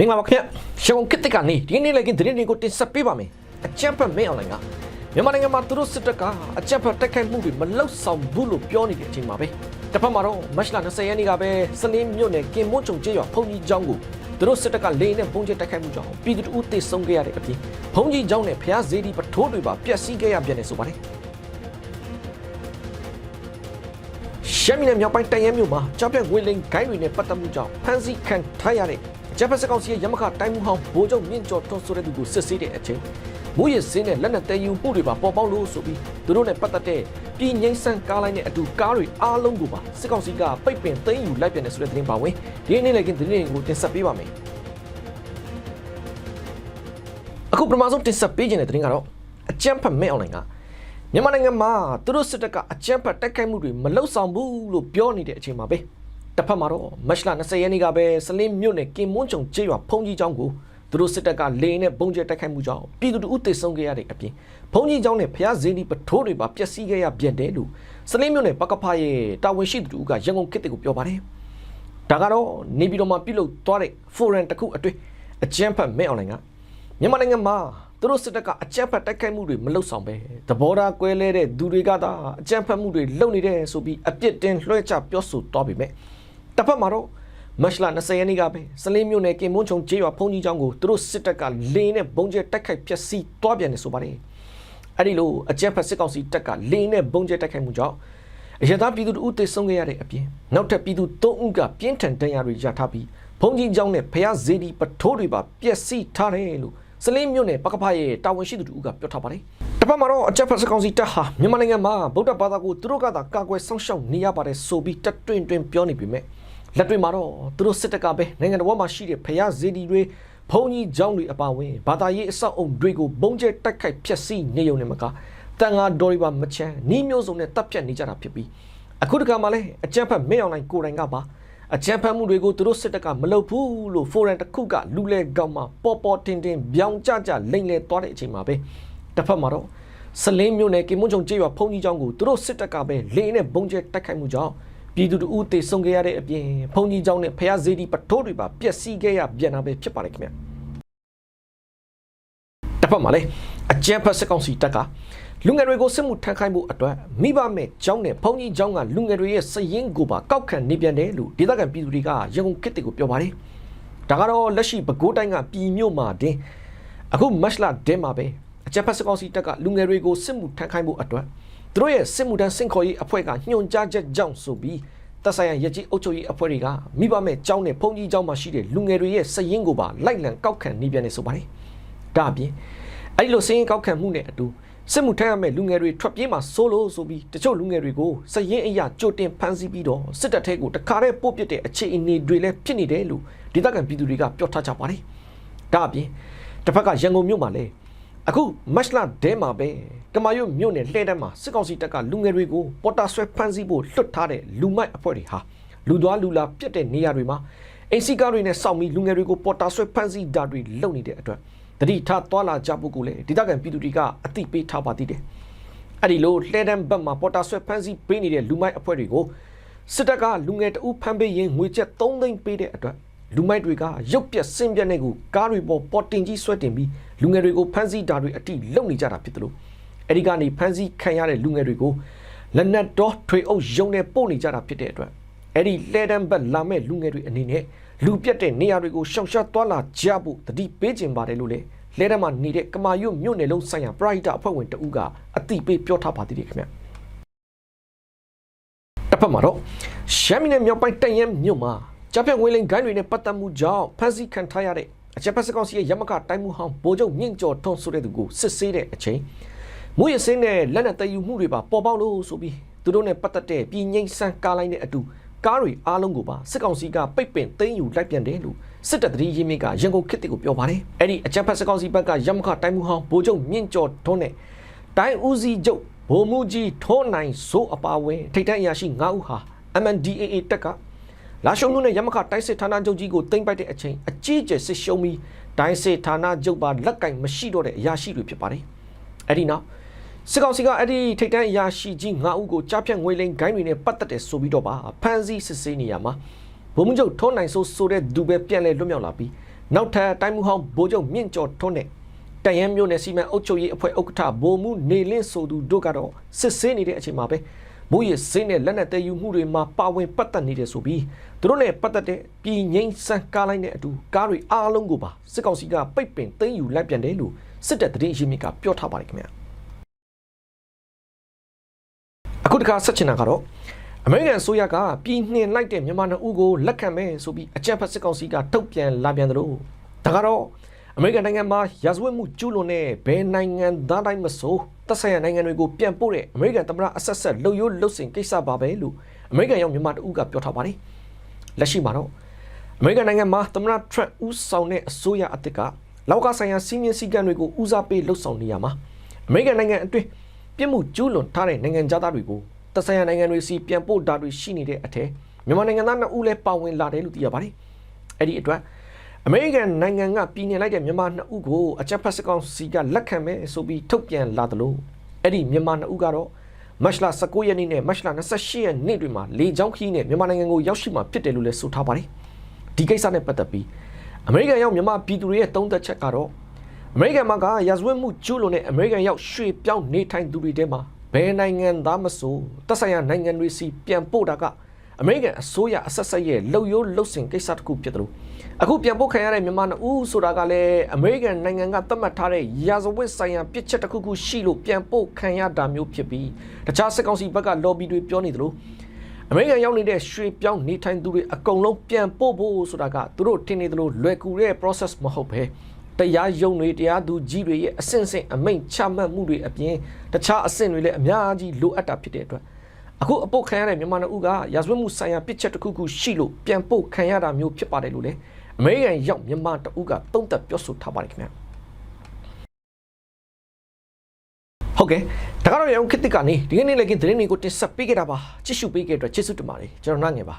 မင်္ဂလာပါခင်ဗျရှောင်းကစ်တက်ကနေဒီနေ့လည်းကင်းသတင်းတွေကိုတင်ဆက်ပေးပါမယ်အကြံဖတ်မင်းအွန်လိုင်းကမြန်မာနိုင်ငံမှာသူတို့စစ်တပ်ကအကြံဖတ်တိုက်ခိုက်မှုတွေမလောက်ဆောင်ဘူးလို့ပြောနေတဲ့အချိန်မှာပဲတစ်ဖက်မှာတော့မတ်လ20ရက်နေ့ကပဲစလင်းမြို့နယ်ကင်မွန်းချုံကျေးရွာဖုန်ကြီးကျောင်းကိုသူတို့စစ်တပ်ကလေနဲ့ပုံကျဲတိုက်ခိုက်မှုကြောင့်ပြည်သူတို့တေဆုံးခဲ့ရတဲ့အပြင်ဖုန်ကြီးကျောင်းနဲ့ဖျားဈေးဒီပထိုးတွေပါပျက်စီးခဲ့ရပြန်တယ်ဆိုပါတယ်ရှမ်းပြည်နယ်မြောက်ပိုင်းတန်ရဲမြို့မှာကြောက်ပြက်ဝေလင်းဂိုင်းတွေနဲ့ပတ်သက်မှုကြောင့်ဖမ်းဆီးခံထားရတဲ့ ဂျပန်စကောင်စီရဲ့ရမခတိုင်းမှုဟောင်းဘိုးချုပ်မြင့်ကျော်ထွန်းဆိုတဲ့သူကိုစစ်ဆေးတဲ့အချိန်မူရစင်းနဲ့လက်နက်တဲယူမှုတွေပါပေါ်ပေါက်လို့ဆိုပြီးသူတို့နဲ့ပတ်သက်တဲ့ပြည်ငိမ့်ဆန်ကားလိုင်းနဲ့အတူကားတွေအားလုံးကိုပါစစ်ကောင်စီကပိတ်ပင်သိမ်းယူလိုက်ပြန်တယ်ဆိုတဲ့သတင်းပါဝင်ဒီနေ့လည်းကင်းသတင်းတွေကိုတင်ဆက်ပေးပါမယ်အခုပထမဆုံးတင်ဆက်ပေးခြင်းတဲ့သတင်းကတော့အကြမ်းဖက်မဲ့အွန်လိုင်းကမြန်မာနိုင်ငံမှာသူတို့စစ်တပ်ကအကြမ်းဖက်တိုက်ခိုက်မှုတွေမလုပ်ဆောင်ဘူးလို့ပြောနေတဲ့အချိန်မှာပဲ တစ်ဖက်မှာတော့မတ်လ20ရက်နေ့ကပဲစလင်းမြို့နယ်ကင်မွန်းချုံကျေးရွာဖုန်ကြီးကျောင်းကိုသူတို့စစ်တပ်ကလေနဲ့ပုံကျဲတိုက်ခိုက်မှုကြောင့်ပြည်သူတို့တေဆုံးခဲ့ရတဲ့အပြင်ဖုန်ကြီးကျောင်းနဲ့ဖျားဈေးဒီပထိုးတွေပါပျက်စီးခဲ့ရပြန်တယ်လို့စလင်းမြို့နယ်ပကဖရဲ့တာဝန်ရှိသူတို့ကရန်ကုန်ခေတ်ကိုပြောပါတယ်ဒါကတော့နေပြည်တော်မှာပြုလုပ်သွားတဲ့ forum တစ်ခုအတွင်းအကြမ်းဖက်မဲ့အွန်လိုင်းကမြန်မာနိုင်ငံမှာသူတို့စစ်တပ်ကအကြမ်းဖက်တိုက်ခိုက်မှုတွေမလုပ်ဆောင်ပဲသဘောထားကွဲလဲတဲ့သူတွေကသာအကြမ်းဖက်မှုတွေလုပ်နေတယ်ဆိုပြီးအပြစ်တင်လွှဲချပြောဆိုသွားပြီမဲ့ တစ်ဖက်မှာတော့မတ်လ20ရက်နေ့ကပဲစလင်းမြို့နယ်ကင်မွန်းချုံကျေးရွာဖုန်ကြီးကျောင်းကိုသူတို့စစ်တပ်ကလေနဲ့ဘုံကျဲတိုက်ခိုက်ပျက်စီးသွားပြန်တယ်ဆိုပါတယ်အဲ့ဒီလိုအကြမ်းဖက်စစ်ကောင်စီတပ်ကလေနဲ့ဘုံကျဲတိုက်ခိုက်မှုကြောင့်အရသာပြည်သူတို့တေဆုံးခဲ့ရတဲ့အပြင်နောက်ထပ်ပြည်သူ၃ဦးကပြင်းထန်ဒဏ်ရာတွေရထားပြီးဘုံကြီးကျောင်းနဲ့ဖျားဇေဒီပထိုးတွေပါပျက်စီးထားတယ်လို့စလင်းမြို့နယ်ပကဖရဲ့တာဝန်ရှိသူတို့ကပြောထားပါတယ်။တပတ်မှာတော့အကြက်ဖက်စကောင်စီတပ်ဟာမြန်မာနိုင်ငံမှာဗုဒ္ဓဘာသာကိုသူတို့ကသာကာကွယ်ဆောင်ရှောက်နေရပါတယ်ဆိုပြီးတက်တွင်တွင်ပြောနေပြီမဲ့ လက်တွေမှာတော့သူတို့စစ်တပ်ကပဲနိုင်ငံတော်မှာရှိတဲ့ဖျားဇေဒီတွေဘုံကြီးကျောင်းတွေအပါအဝင်ဘာသာရေးအဆောက်အုံတွေကိုဘုံကျဲတိုက်ခိုက်ဖျက်ဆီးနေုံနဲ့မကတန်ငါဒေါ်ရီပါမချမ်းနီးမျိုးစုံနဲ့တပ်ဖြတ်နေကြတာဖြစ်ပြီးအခုတခါမှလည်းအကြက်ဖက်မင်းအွန်လိုင်းကိုယ်တိုင်ကပါအကြံဖတ်မှုတွေကိုသူတို့စစ်တပ်ကမလုပ်ဘူးလို့ဖိုရန်တစ်ခုကလူလဲကောင်းမှာပေါ်ပေါ်တင်တင်ပြောင်းကြကြလိမ့်လဲသွားတဲ့အချိန်မှာပဲတစ်ဖက်မှာတော့စလင်းမျိုးနယ်ကင်မွန်ချုံကျေးရွာဖုန်ကြီးကျောင်းကိုသူတို့စစ်တပ်ကပဲလေနဲ့ဘုံကျဲတိုက်ခိုက်မှုကြောင့် ပြည်သူတို့တေဆုံးခဲ့ရတဲ့အပြင်ဖုန်ကြီးကျောင်းနဲ့ဖျားဈေးဒီပထိုးတွေပါပျက်စီးခဲ့ရပြန်တာပဲဖြစ်ပါတယ်ခင်ဗျတစ်ဖက်မှာလည်းအကြံဖတ်စကောင်စီတပ်ကလူငယ်တွေကိုစစ်မှုထမ်းခိုင်းဖို့အတွက်မိဘမဲ့ကျောင်းနဲ့ဘုံကြီးကျောင်းကလူငယ်တွေရဲ့စည်ရင်းကိုပါကောက်ခံနေပြန်တယ်လို့ဒေသခံပြည်သူတွေကရန်ကုန်ခေတ်တွေကိုပြောပါတယ်။ဒါကတော့လက်ရှိပဲခူးတိုင်းကပြည်မြို့မှာတင်အခုမတ်လဒင်းမှာပဲအကြံဖတ်စကောင်စီတပ်ကလူငယ်တွေကိုစစ်မှုထမ်းခိုင်းဖို့အတွက် သူတို့ရဲ့စစ်မှုထမ်းစင်ခေါ်ရေးအဖွဲ့ကညွှန်ကြားချက်ကြောင့်ဆိုပြီးတပ်ဆိုင်ရာရကြီးအုပ်ချုပ်ရေးအဖွဲ့တွေကမိဘမဲ့ကျောင်းနဲ့ဘုံကြီးကျောင်းမှာရှိတဲ့လူငယ်တွေရဲ့စည်ရင်းကိုပါလိုက်လံကောက်ခံနေပြန်နေဆိုပါတယ်။ဒါအပြင်အဲ့ဒီလိုစည်ရင်းကောက်ခံမှုနဲ့အတူစစ်မှုထမ်းရမယ့်လူငယ်တွေထွက်ပြေးမှာစိုးလို့ဆိုပြီးတချို့လူငယ်တွေကိုစရင်အရာကြိုတင်ဖမ်းဆီးပြီးတော့စစ်တပ်ထဲကိုတခါတည်းပို့ပစ်တဲ့အခြေအနေတွေလည်းဖြစ်နေတယ်လို့ဒေသခံပြည်သူတွေကပြောထားကြပါတယ်။ဒါအပြင်တစ်ဖက်ကရန်ကုန်မြို့မှာလည်း အခုမတ်လဒဲမှာပဲကမာရွတ်မြို့နယ်လှဲတန်းမှာစစ်ကောင်စီတပ်ကလူငယ်တွေကိုပေါ်တာဆွဲဖမ်းဆီးဖို့လွတ်ထားတဲ့လူမိုက်အဖွဲ့တွေဟာလူသွားလူလာပြတ်တဲ့နေရာတွေမှာအင်စီကားတွေနဲ့စောင့်ပြီးလူငယ်တွေကိုပေါ်တာဆွဲဖမ်းဆီးတာတွေလုပ်နေတဲ့အတွက်တတိထားသွာလာကြဖို့ကိုလည်းဒေသခံပြည်သူတွေကအသိပေးထားပါသေးတယ်။အဲ့ဒီလိုလှဲတန်းဘက်မှာပေါ်တာဆွဲဖမ်းဆီးပေးနေတဲ့လူမိုက်အဖွဲ့တွေကိုစစ်တပ်ကလူငယ်တအုပ်ဖမ်းပေးရင်ငွေကျပ်3သိန်းပေးတဲ့အတွက် လူမိုက်တွေကရုပ်ပြက်ဆင်းပြက်နေကိုကားတွေပေါ်ပေါ်တင်ကြီးဆွဲတင်ပြီးလူငယ်တွေကိုဖမ်းဆီးတာတွေအတိလုံနေကြတာဖြစ်တယ်လို့အဲ့ဒီကနေဖမ်းဆီးခံရတဲ့လူငယ်တွေကိုလက်နက်တော်ထွေအုပ်ယုံနဲ့ပို့နေကြတာဖြစ်တဲ့အတွက်အဲ့ဒီလှဲတန်းဘက်လာမဲ့လူငယ်တွေအနေနဲ့လူပြတ်တဲ့နေရာတွေကိုရှောင်ရှားသွားလာကြဖို့တတိပေးခြင်းပါတယ်လို့လေလဲထဲမှာနေတဲ့ကမာရွတ်မြို့နယ်လုံးဆိုင်ရာပရိုက်တာအဖွဲ့ဝင်တဦးကအတိပေးပြောထားပါသေးတယ်ခင်ဗျတစ်ဖက်မှာတော့ရှမ်းပြည်နယ်မြောက်ပိုင်းတန်ရဲမြို့မှာ ဂျပန်ဝေလင်ဂိုင်းတွေနဲ့ပတ်သက်မှုကြောင့်ဖမ်းဆီးခံထားရတဲ့အချက်ဖက်စကောင်စီရဲ့ရမကတိုင်းမှုဟောင်းဗိုလ်ချုပ်မြင့်ကျော်ထွန်းဆိုတဲ့သူကိုစစ်ဆေးတဲ့အချိန်မူရစင်းနဲ့လက်နက်တည်ယူမှုတွေပါပေါ်ပေါက်လို့ဆိုပြီးသူတို့နဲ့ပတ်သက်တဲ့ပြည်ငိမ့်ဆန်းကားလိုင်းနဲ့အတူကားတွေအားလုံးကိုပါစစ်ကောင်စီကပိတ်ပင်သိမ်းယူလိုက်ပြန်တယ်လို့စစ်တပ်တရီရင်းမြစ်ကရန်ကုန်ခေတ်ကိုပြောပါတယ်အဲ့ဒီအကြံဖက်စစ်ကောင်စီဘက်ကရမခတိုင်းမှုဟောင်းဗိုလ်ချုပ်မြင့်ကျော်ထွန်းနဲ့တိုင်းဦးစီးချုပ်ဗိုလ်မှူးကြီးထွန်းနိုင်စိုးအပါဝင်ထိတ်တန့်အရာရှိ9ဦးဟာ MNDAA တက်က လာရှုံမြို့နယ်ရမခတိုင်းစစ်ဌာနချုပ်ကြီးကိုတင်ပိုက်တဲ့အချိန်အကြီးအကျယ်စစ်ရှုံးပြီးတိုင်းစစ်ဌာနချုပ်ပါလက်ကင်မရှိတော့တဲ့အရာရှိတွေဖြစ်ပါတယ်အဲ့ဒီနောက်စစ်ကောင်စီကအဲ့ဒီထိတ်တန့်အရာရှိကြီး9ဦးကိုကြားဖြတ်ငွေလိမ်ဂိုင်းတွေနဲ့ပတ်သက်တဲ့ဆိုပြီးတော့ပါဖမ်းဆီးစစ်ဆေးနေရမှာဘုံမချုပ်ထွန်းနိုင်ဆိုးဆိုတဲ့ဒူပဲပြန်လဲလွတ်မြောက်လာပြီးနောက်ထပ်တိုင်းမှုဟောင်းဘိုးချုပ်မြင့်ကျော်ထွန်းနဲ့တရန်မျိုးနယ်စီမံအုပ်ချုပ်ရေးအဖွဲ့ဥက္ကဋ္ဌဘိုလ်မှုနေလင်းဆိုသူတို့ကတော့စစ်ဆေးနေတဲ့အချိန်မှာပဲ မိုးရစင်းနဲ့လက်နက်တည်ယူမှုတွေမှာပါဝင်ပတ်သက်နေတယ်ဆိုပြီးသူတို့နဲ့ပတ်သက်တဲ့ပြည်ငိမ့်စံကားလိုက်တဲ့အတူကားတွေအားလုံးကိုပါစစ်ကောင်စီကပိတ်ပင်သိမ်းယူလိုက်ပြန်တယ်လို့စစ်တပ်တရင်ရင်းမြစ်ကပြောထားပါတယ်ခင်ဗျာအခုတခါဆက်ချင်တာကတော့အမေရိကန်ဆိုရကပြည်နှင်လိုက်တဲ့မြန်မာနှစ်ဦးကိုလက်ခံမယ်ဆိုပြီးအကြံဖတ်စစ်ကောင်စီကထုတ်ပြန်လာပြန်တယ်လို့ဒါကတော့ အမေရိကန်နိုင်ငံမှာရာဇဝတ်မှုကျူးလွန်တဲ့ဘယ်နိုင်ငံသားတိုင်းမဆိုသက်ဆိုင်ရာနိုင်ငံတွေကိုပြန်ပို့တဲ့အမေရိကန်သမ္မတအဆက်ဆက်လှုပ်ရိုးလှုပ်စင်ကိစ္စပါပဲလို့အမေရိကန်ရောက်မြန်မာတဦးကပြောထားပါတယ်လက်ရှိမှာတော့အမေရိကန်နိုင်ငံမှာသမ္မတထရန့်ဦးဆောင်တဲ့အစိုးရအသစ်ကလောက်ကဆိုင်ရာစီးမြင့်စည်းကမ်းတွေကိုဦးစားပေးလှုပ်ဆောင်နေရမှာအမေရိကန်နိုင်ငံအတွင်းပြစ်မှုကျူးလွန်ထားတဲ့နိုင်ငံသားတွေကိုသက်ဆိုင်ရာနိုင်ငံတွေစီပြန်ပို့တာတွေရှိနေတဲ့အထက်မြန်မာနိုင်ငံသားနှစ်ဦးလည်းပါဝင်လာတယ်လို့သိရပါတယ်အဲ့ဒီအတွက် အမေရိကန်နိုင်ငံကပြည်နယ်လိုက်တဲ့မြန်မာနှစ်ဦးကိုအကြမ်းဖက်စစ်ကောင်စီကလက်ခံမယ်ဆိုပြီးထုတ်ပြန်လာသလိုအဲ့ဒီမြန်မာနှစ်ဦးကတော့မတ်လ19ရက်နေ့နဲ့မတ်လ28ရက်နေ့တွေမှာလေကြောင်းခီးနဲ့မြန်မာနိုင်ငံကိုရောက်ရှိမှာဖြစ်တယ်လို့လည်းဆိုထားပါတယ်ဒီကိစ္စနဲ့ပတ်သက်ပြီးအမေရိကန်ရောက်မြန်မာပြည်သူတွေရဲ့တုံးသက်ချက်ကတော့အမေရိကန်မှာကရာဇဝတ်မှုကျူးလွန်တဲ့အမေရိကန်ရောက်ရွှေပြောင်းနေထိုင်သူတွေထဲမှာဘယ်နိုင်ငံသားမဆိုတက်ဆိုင်ရာနိုင်ငံတွေစီပြန်ပို့တာက အမေရိကန်အစိုးရအဆက်ဆက်ရဲ့လှုပ်ရိုးလှုပ်စင်ကိစ္စတစ်ခုဖြစ်တယ်လို့အခုပြန်ပို့ခံရတဲ့မြန်မာနှစ်ဦးဆိုတာကလည်းအမေရိကန်နိုင်ငံကသတ်မှတ်ထားတဲ့ရာဇဝတ်ဆိုင်ရာပြစ်ချက်တစ်ခုခုရှိလို့ပြန်ပို့ခံရတာမျိုးဖြစ်ပြီးတခြားစစ်ကောင်စီဘက်က lobby တွေပြောနေတယ်လို့အမေရိကန်ရောက်နေတဲ့ရွှေပြောင်းနေထိုင်သူတွေအကုန်လုံးပြန်ပို့ဖို့ဆိုတာကသူတို့ထင်နေတယ်လို့လွယ်ကူတဲ့ process မဟုတ်ပဲတရားရုံးတွေတရားသူကြီးတွေရဲ့အဆင့်ဆင့်အမိန့်ချမှတ်မှုတွေအပြင်တခြားအဆင့်တွေလည်းအများကြီးလိုအပ်တာဖြစ်တဲ့အတွက် အခုအပုတ်ခံရတဲ့မြန်မာလူကရာဇဝတ်မှုဆိုင်ရာပြစ်ချက်တစ်ခုခုရှိလို့ပြန်ပို့ခံရတာမျိုးဖြစ်ပါတယ်လို့လေအမေရိကန်ရောက်မြန်မာတအုပ်ကတုံ့တက်ပြောဆိုထားပါတယ်ခင်ဗျာဟုတ်ကဲ့ဒါကတော့ရောင်ခစ်တစ်ကနေဒီကနေ့လည်းကင်းသတင်းတွေကိုတင်ဆက်ပေးခဲ့တာပါကြည့်ရှုပေးခဲ့တဲ့အတွက်ကျေးဇူးတင်ပါတယ်ကျွန်တော်နှငယ်ပါ